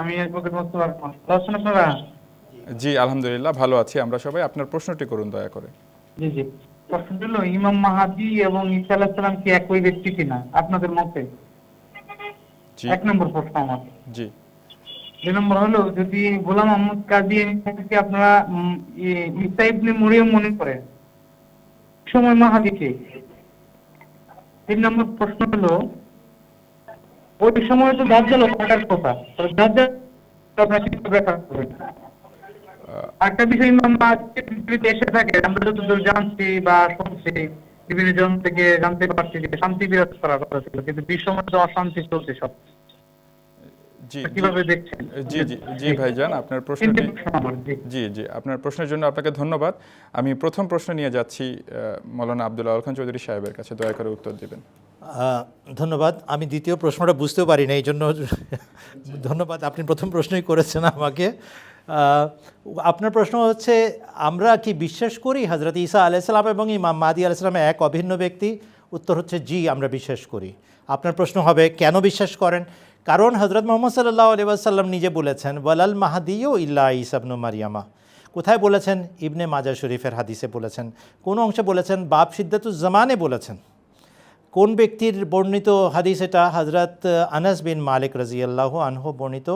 আমি অ্যাডভোকেট মোস্তফা রহমান আছেন আপনারা জি আলহামদুলিল্লাহ ভালো আছি। আমরা সবাই আপনার প্রশ্নটি করুন দয়া করে। জি জি। প্রশ্ন হলো ইমাম মাহাদি এবং ঈসা আলাইহিস সালাম কি একই ব্যক্তি কিনা? আপনাদের মতে? জি। এক নম্বর প্রশ্ন আমার। জি। দুই নম্বর হলো যদি গোলাম আহমদ কাদিয়ানিকে আপনারা ঈসা ইবনে মরিয়ম মনে করেন সময় মাহাদিকে। তিন নম্বর প্রশ্ন হলো ওই সময় তো দাজ্জাল থাকার কথা তো দাজ্জাল আপনারা করবেন? একটা বিষয় ইমাম মাহাদি পৃথিবীতে এসে থাকে আমরা যতদূর জানছি বা শুনছি বিভিন্ন জন থেকে জানতে পারছি যে শান্তি বিরাজ করার কথা ছিল কিন্তু বিশ্ব মধ্যে অশান্তি চলছে সব। জি জি জি ভাইজান আপনার প্রশ্নটি প্রশ্ন জি। জি আপনার প্রশ্নের জন্য আপনাকে ধন্যবাদ। আমি প্রথম প্রশ্ন নিয়ে যাচ্ছি মৌলানা আব্দুল্লাহ আল খান চৌধুরী সাহেবের কাছে দয়া করে উত্তর দেবেন। ধন্যবাদ। আমি দ্বিতীয় প্রশ্নটা বুঝতেও পারি না এই জন্য ধন্যবাদ। আপনি প্রথম প্রশ্নই করেছেন আমাকে। আপনার প্রশ্ন হচ্ছে, আমরা কি বিশ্বাস করি? হজরত ঈসা আলাইসালাম এবং ইমাম মাদি আলাইসালাম এক অভিন্ন ব্যক্তি? উত্তর হচ্ছে, জি, আমরা বিশ্বাস করি। আপনার প্রশ্ন হবে, কেন বিশ্বাস করেন? কারণ হজরত মোহাম্মদ সাল্লাহ আলিয়াসাল্লাম নিজে বলেছেন, ওয়ালাল মাহাদিও ইল্লা ইসাবনু মারিয়ামা। কোথায় বলেছেন? ইবনে মাজা শরীফের হাদিসে বলেছেন। কোন অংশে বলেছেন, বাপ সিদ্ধাতুজ্জামানে বলেছেন। কোন ব্যক্তির বর্ণিত হাদিস এটা? হজরত আনাস বিন মালিক রাজিয়াল্লাহ আনহু বর্ণিত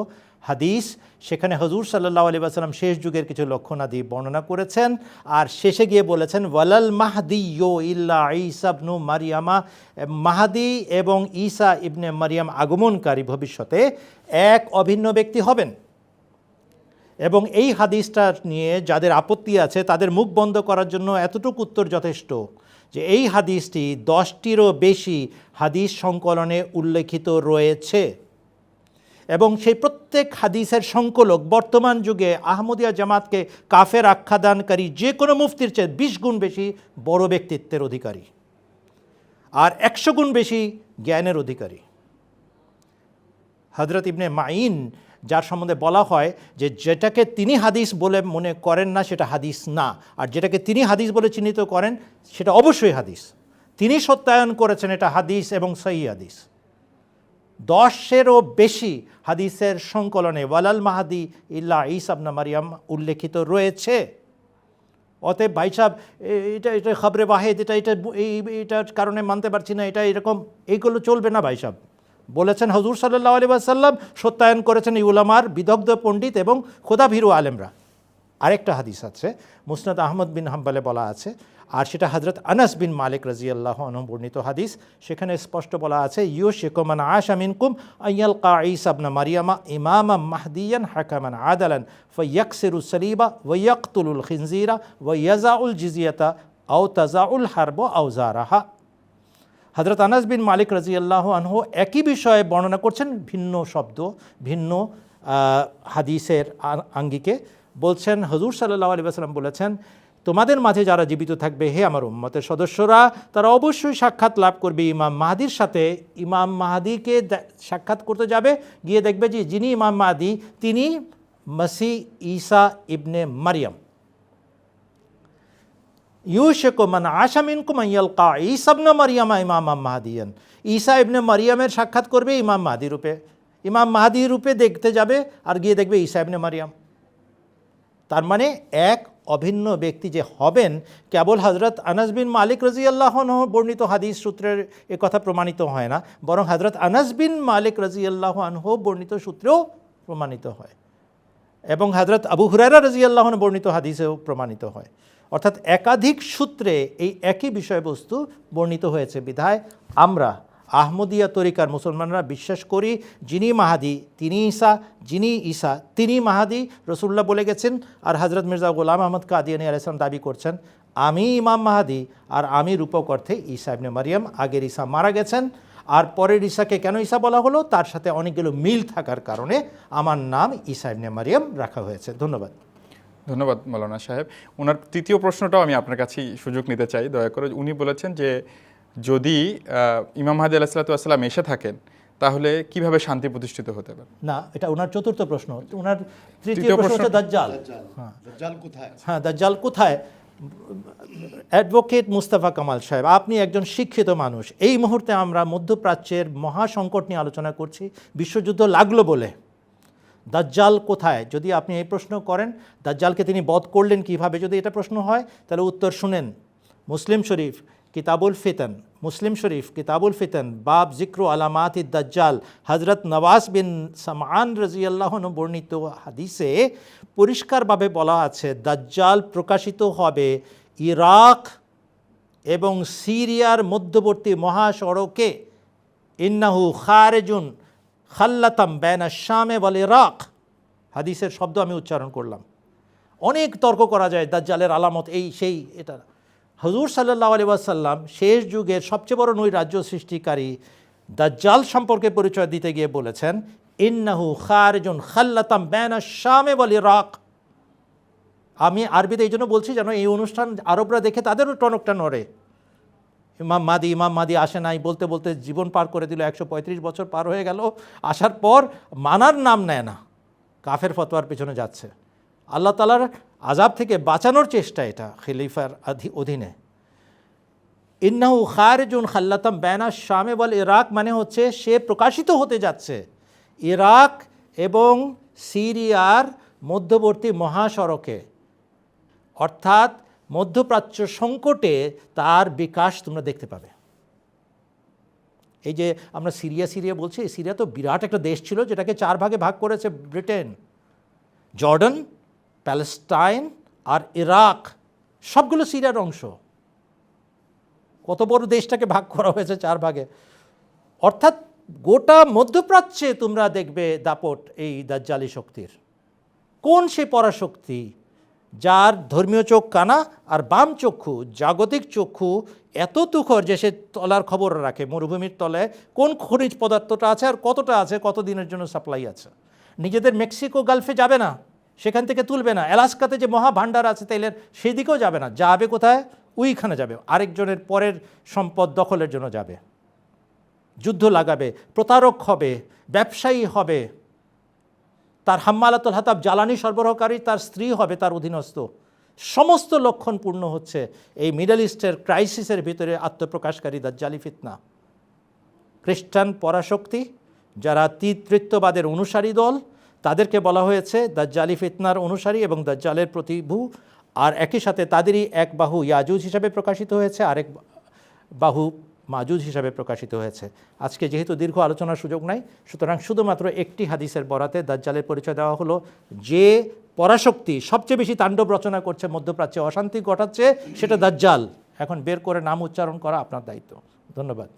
হাদিস। সেখানে হজুর সাল্লাহ আলী আসালাম শেষ যুগের কিছু লক্ষণাদি বর্ণনা করেছেন। আর শেষে গিয়ে বলেছেন, ওয়ালাল মাহদি ইয়ো ইল্লা ইসাবনু মারিয়ামা। মাহাদি এবং ঈসা ইবনে মারিয়াম আগমনকারী ভবিষ্যতে এক অভিন্ন ব্যক্তি হবেন। এবং এই হাদিসটা নিয়ে যাদের আপত্তি আছে, তাদের মুখ বন্ধ করার জন্য এতটুকু উত্তর যথেষ্ট। যে এই হাদিসটি দশটিরও বেশি হাদিস সংকলনে উল্লেখিত রয়েছে। এবং সেই প্রত্যেক হাদিসের সংকলক বর্তমান যুগে আহমদিয়া জামাতকে কাফের আখ্যাদানকারী যে কোনো মুফতির চেয়ে বিশ গুণ বেশি বড় ব্যক্তিত্বের অধিকারী আর একশো গুণ বেশি জ্ঞানের অধিকারী। হজরত ইবনে মাইন যার সম্বন্ধে বলা হয় যে যেটাকে তিনি হাদিস বলে মনে করেন না, সেটা হাদিস না। আর যেটাকে তিনি হাদিস বলে চিহ্নিত করেন, সেটা অবশ্যই হাদিস। তিনি সত্যায়ন করেছেন, এটা হাদিস এবং সহি হাদিস। দশেরও বেশি হাদিসের সংকলনে ওয়ালাল মাহাদি ইল্লা ইসাবনা মারিয়াম উল্লেখিত রয়েছে। অতএব ভাই সাহেব এটা এটা খবরে ওয়াহেদ, এটা এটা, এই, এটার কারণে মানতে পারছি না, এটা এরকম, এইগুলো চলবে না ভাই সাহেব। বলেছেন হজুর সাল্লাহ আলী সাল্লাম সত্যায়ন করেছেন এই উলামার বিদগ্ধ পণ্ডিত এবং খোদা ভীরু আলেমরা। আরেকটা হাদিস আছে, মুসনাদ আহমদ বিন হাম্বালে বলা আছে, আর সেটা হজরত আনাস বিন মালিক রাজিয়াল্লাহ বর্ণিত হাদিস। সেখানে স্পষ্ট বলা আছে ইউ শেকমান আশা মিনকুম আইয়াল কা ইসাবনা মারিয়ামা ইমামা মাহদিয়ান হাকামান আদালান, ফয়াকসিরু সলিবা ওয়াক্তুলুল খিনজিরা ওয়াজাউল জিজিয়াতা আও তাজাউল হারব আউজারাহা হজরত আনাস বিন মালিক রাজিয়াল্লাহ আনহু একই বিষয়ে বর্ণনা করছেন, ভিন্ন শব্দ, ভিন্ন হাদিসের আঙ্গিকে বলছেন। হজুর সাল্লাহ আলী সাল্লাম বলেছেন, তোমাদের মাঝে যারা জীবিত থাকবে, হে আমার উম্মতের সদস্যরা, তারা অবশ্যই সাক্ষাৎ লাভ করবে ইমাম মাহাদির সাথে। ইমাম মাহাদিকে সাক্ষাৎ করতে যাবে, গিয়ে দেখবে যে যিনি ইমাম মাহাদি, তিনি মাসি ঈসা ইবনে মারিয়াম। ইউশেকো মান আশামিন কুমাইয়াল কা ইসাবনা মারিয়ামা, ইমাম মাহাদিয়ান। ঈসা ইবনে মারিয়ামের সাক্ষাৎ করবে ইমাম মাহাদি রূপে। ইমাম মাহাদি রূপে দেখতে যাবে আর গিয়ে দেখবে ঈসা ইবনে মারিয়াম। তার মানে এক অভিন্ন ব্যক্তি যে হবেন, কেবল হজরত আনাস বিন মালিক রাজিয়াল্লাহ বর্ণিত হাদিস সূত্রের এ কথা প্রমাণিত হয় না, বরং হজরত আনাস বিন মালিক রাজিয়াল্লাহ আনহ বর্ণিত সূত্রেও প্রমাণিত হয়। এবং হজরত আবু হুরারা রাজিয়াল্লাহ বর্ণিত হাদিসেও প্রমাণিত হয়। অর্থাৎ একাধিক সূত্রে এই একই বিষয়বস্তু বর্ণিত হয়েছে। বিধায় আমরা আহমদিয়া তরিকার মুসলমানরা বিশ্বাস করি, যিনি মাহাদি, তিনি ঈসা, যিনি ঈসা, তিনি মাহাদি। রসুল্লাহ বলে গেছেন, আর হজরত মির্জা গোলাম আহমদ কাদিয়ানি আলাইসলাম দাবি করছেন, আমি ইমাম মাহাদি, আর আমি রূপক অর্থে ঈসা ইবনে মারিয়াম। আগের ঈসা মারা গেছেন, আর পরের ঈসাকে কেন ঈসা বলা হলো? তার সাথে অনেকগুলো মিল থাকার কারণে আমার নাম ঈসা ইবনে মারিয়াম রাখা হয়েছে। ধন্যবাদ। ধন্যবাদ মৌলানা সাহেব। ওনার তৃতীয় প্রশ্নটাও আমি আপনার কাছেই সুযোগ নিতে চাই দয়া করে উনি বলেছেন যে যদি ইমাম মাহাদি আলাহিসাল্লাম এসে থাকেন তাহলে কীভাবে শান্তি প্রতিষ্ঠিত হতে পারে? না এটা ওনার চতুর্থ প্রশ্ন। ওনার তৃতীয় প্রশ্ন হচ্ছে দাজ্জাল। হ্যাঁ। দাজ্জাল কোথায় হ্যাঁ দাজ্জাল কোথায়? অ্যাডভোকেট মুস্তাফা কামাল সাহেব আপনি একজন শিক্ষিত মানুষ। এই মুহূর্তে আমরা মধ্যপ্রাচ্যের মহাসংকট নিয়ে আলোচনা করছি। বিশ্বযুদ্ধ লাগল বলে। দাজ্জাল কোথায়? যদি আপনি এই প্রশ্ন করেন, দাজ্জালকে তিনি বধ করলেন কীভাবে? যদি এটা প্রশ্ন হয়, তাহলে উত্তর শুনেন। মুসলিম শরীফ, কিতাবুল ফিতন। মুসলিম শরীফ, কিতাবুল ফিতন, বাব জিক্রু আলামাত দাজ্জাল। হজরত নওয়াজ বিন সামান রাজিয়াল্লাহন বর্ণিত হাদিসে পরিষ্কারভাবে বলা আছে, দাজ্জাল প্রকাশিত হবে ইরাক এবং সিরিয়ার মধ্যবর্তী মহাসড়কে। ইন্নাহু খারেজুন খাল্লাতাম ব্যানা শামে বলে ইরাক। হাদিসের শব্দ আমি উচ্চারণ করলাম। অনেক তর্ক করা যায়, দাজ্জালের আলামত এই, সেই, এটা। হজুর সাল্লাহ আলি শেষ যুগের সবচেয়ে বড় নৈ রাজ্য সৃষ্টিকারী দাজ্জাল সম্পর্কে পরিচয় দিতে গিয়ে বলেছেন, ইন্নাহু খারেজুন খাল্লাতাম ব্যানা শামে বলে ইরাক। আমি আরবিতে এই জন্য বলছি যেন এই অনুষ্ঠান আরবরা দেখে তাদেরও টনকটা নড়ে। ইমাম মাদি ইমাম মাদি আসে নাই, বলতে বলতে জীবন পার করে দিল, একশো পঁয়ত্রিশ বছর পার হয়ে গেল, আসার পর মানার নাম নেয় না, কাফের ফতোয়ার পেছনে যাচ্ছে। আল্লাহ তালার আজাব থেকে বাঁচানোর চেষ্টা এটা, খিলিফার অধীনে। ইন্নাহু খারেজুন খাল্লাতাম ব্যানা শামে বল ইরাক মানে হচ্ছে সে প্রকাশিত হতে যাচ্ছে। ইরাক এবং সিরিয়ার মধ্যবর্তী মহাসড়কে। অর্থাৎ মধ্যপ্রাচ্য সংকটে তার বিকাশ তোমরা দেখতে পাবে। এই যে আমরা সিরিয়া সিরিয়া বলছি, সিরিয়া তো বিরাট একটা দেশ ছিল যেটাকে চার ভাগে ভাগ করেছে ব্রিটেন। জর্ডন, প্যালেস্টাইন আর ইরাক, সবগুলো সিরিয়ার অংশ। কত বড় দেশটাকে ভাগ করা হয়েছে চার ভাগে। অর্থাৎ গোটা মধ্যপ্রাচ্যে তোমরা দেখবে দাপট এই দাজ্জালি শক্তির। কোন সে পরাশক্তি যার ধর্মীয় চোখ কানা আর বাম চক্ষু, জাগতিক চক্ষু এত তুখর যে সে তলার খবর রাখে, মরুভূমির তলায় কোন খনিজ পদার্থটা আছে আর কতটা আছে কত দিনের জন্য সাপ্লাই আছে। নিজেদের মেক্সিকো গালফে যাবে না, সেখান থেকে তুলবে না। অ্যালাস্কাতে যে মহা ভাণ্ডার আছে তেলের সেই দিকেও যাবে না। যাবে কোথায়? ওইখানে যাবে। আরেকজনের পরের সম্পদ দখলের জন্য যাবে। যুদ্ধ লাগাবে, প্রতারক হবে, ব্যবসায়ী হবে। তার হাম্মালাতুল হাতাব জ্বালানি সরবরাহকারী, তার স্ত্রী হবে তার অধীনস্থ। সমস্ত লক্ষণ পূর্ণ হচ্ছে এই মিডল ইস্টের ক্রাইসিসের ভিতরে আত্মপ্রকাশকারী দাজ্জালি ফিতনা। খ্রিস্টান পরাশক্তি, যারা তৃত্ববাদের অনুসারী দল, তাদেরকে বলা হয়েছে দাজ্জালি ফিতনার অনুসারী এবং দাজ্জালের প্রতিভু। আর একই সাথে তাদেরই এক বাহু ইয়াজুজ হিসাবে প্রকাশিত হয়েছে, আরেক বাহু মাজুজ হিসাবে প্রকাশিত হয়েছে। আজকে যেহেতু দীর্ঘ আলোচনার সুযোগ নাই, সুতরাং শুধুমাত্র একটি হাদিসের বরাতে দাজ্জালের পরিচয় দেওয়া হলো, যে পরাশক্তি সবচেয়ে বেশি তাণ্ডব রচনা করছে, মধ্যপ্রাচ্যে অশান্তি ঘটাচ্ছে, সেটা দাজ্জাল। এখন বের করে নাম উচ্চারণ করা আপনার দায়িত্ব। ধন্যবাদ।